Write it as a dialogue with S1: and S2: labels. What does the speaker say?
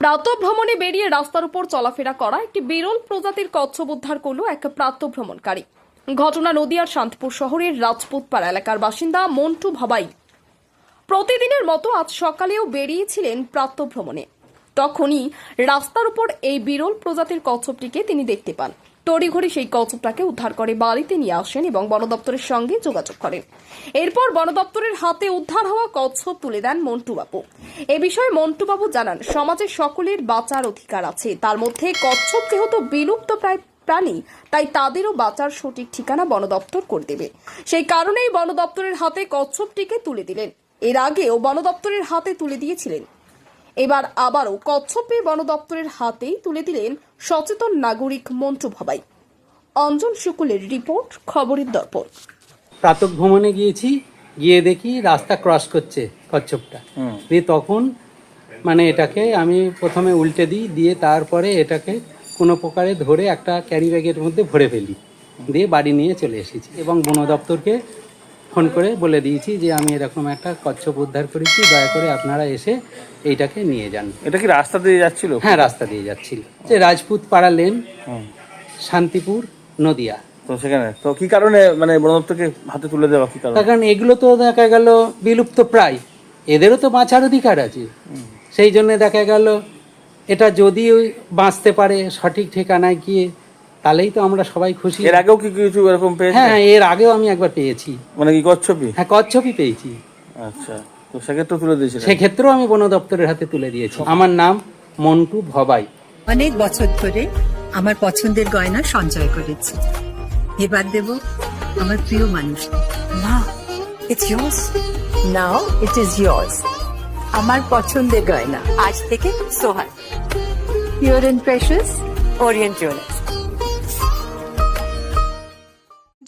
S1: প্রাতঃভ্রমণে বেরিয়ে রাস্তার উপর চলাফেরা করা একটি বিরল প্রজাতির কচ্ছপ উদ্ধার করল এক প্রাতঃভ্রমণকারী। ঘটনা নদিয়ার শান্তপুর শহরের রাজপুতপাড়া এলাকার বাসিন্দা মন্টু ভাবাই। প্রতিদিনের মতো আজ সকালেও বেরিয়েছিলেন প্রাতঃভ্রমণে। তখনই রাস্তার উপর এই বিরল প্রজাতির কচ্ছপটিকে তিনি দেখতে পান। তড়িঘড়ি সেই কচ্ছপটাকে উদ্ধার করে বাড়িতে নিয়ে আসেন এবং বন দপ্তরের সঙ্গে যোগাযোগ করেন। এরপর বন দপ্তরের হাতে উদ্ধার হওয়া কচ্ছপ তুলে দেন মন্টু বাবু এ বিষয়ে মন্টু বাবু জানান, সমাজে সকলের বাঁচার অধিকার আছে। তার মধ্যে কচ্ছপ যেহেতু বিলুপ্ত প্রায় প্রাণী, তাই তাদেরও বাঁচার সঠিক ঠিকানা বন দপ্তর করে দেবে। সেই কারণেই বন দপ্তরের হাতে কচ্ছপটিকে তুলে দিলেন। এর আগেও বন দপ্তরের হাতে তুলে দিয়েছিলেন। এবার আবারও কচ্ছপে বন দপ্তরের হাতেই তুলে দিলেন সচেতন নাগরিক মন্টু ভাবাই। অঞ্জন শুকুলের রিপোর্ট খবরের দর্পণ।
S2: প্রাতক ভ্রমণে গিয়েছি গিয়ে দেখি রাস্তা ক্রস করছে কচ্ছপটা। দিয়ে তখন মানে এটাকে আমি প্রথমে উল্টে দিই দিয়ে তারপরে এটাকে কোনো প্রকারে ধরে একটা ক্যারি ব্যাগের মধ্যে ভরে ফেলি। দিয়ে বাড়ি নিয়ে চলে এসেছি এবং বন দপ্তরকে ফোন করে বলে দিয়েছি যে আমি এরকম একটা কচ্ছপ উদ্ধার করেছি দয়া করে আপনারা এসে এইটাকে নিয়ে যান।
S3: এটা কি রাস্তা দিয়ে যাচ্ছিল?
S2: হ্যাঁ রাস্তা দিয়ে যাচ্ছিল। যে রাজপুত পাড়া লেন শান্তিপুর নদিয়া।
S3: তো সেখানে তো কি কারণে মানে বন দপ্তরকে হাতে তুলে দেওয়া কি কারণে?
S2: কারণ এগুলো তো দেখা গেল বিলুপ্ত প্রায়। এদেরও তো বাঁচার অধিকার আছে। সেই জন্য দেখা গেল এটা যদি বাঁচতে পারে সঠিক ঠিকানায় গিয়ে তাহলেই তো আমরা সবাই খুশি।
S3: এর আগেও কি কিছু এরকম পেয়েছে
S2: হ্যাঁ এর আগেও আমি একবার পেয়েছি।
S3: মানে কি কচ্ছপি?
S2: হ্যাঁ কচ্ছপই পেয়েছি।
S3: আচ্ছা তো সেক্ষেত্রে তুলে দিয়েছিলেন।
S2: সেক্ষেত্রেও আমি বন দপ্তরের হাতে তুলে দিয়েছি। আমার নাম মন্টু ভবাই।
S4: অনেক বছর ধরে আমার পছন্দের গয়না সঞ্চয় করেছি। এবার দেব আমার প্রিয় মানুষ।
S5: না it's yours. Now it is yours. আমার পছন্দের গয়না। আজ থেকে Sohan pure and precious Orient Jewellers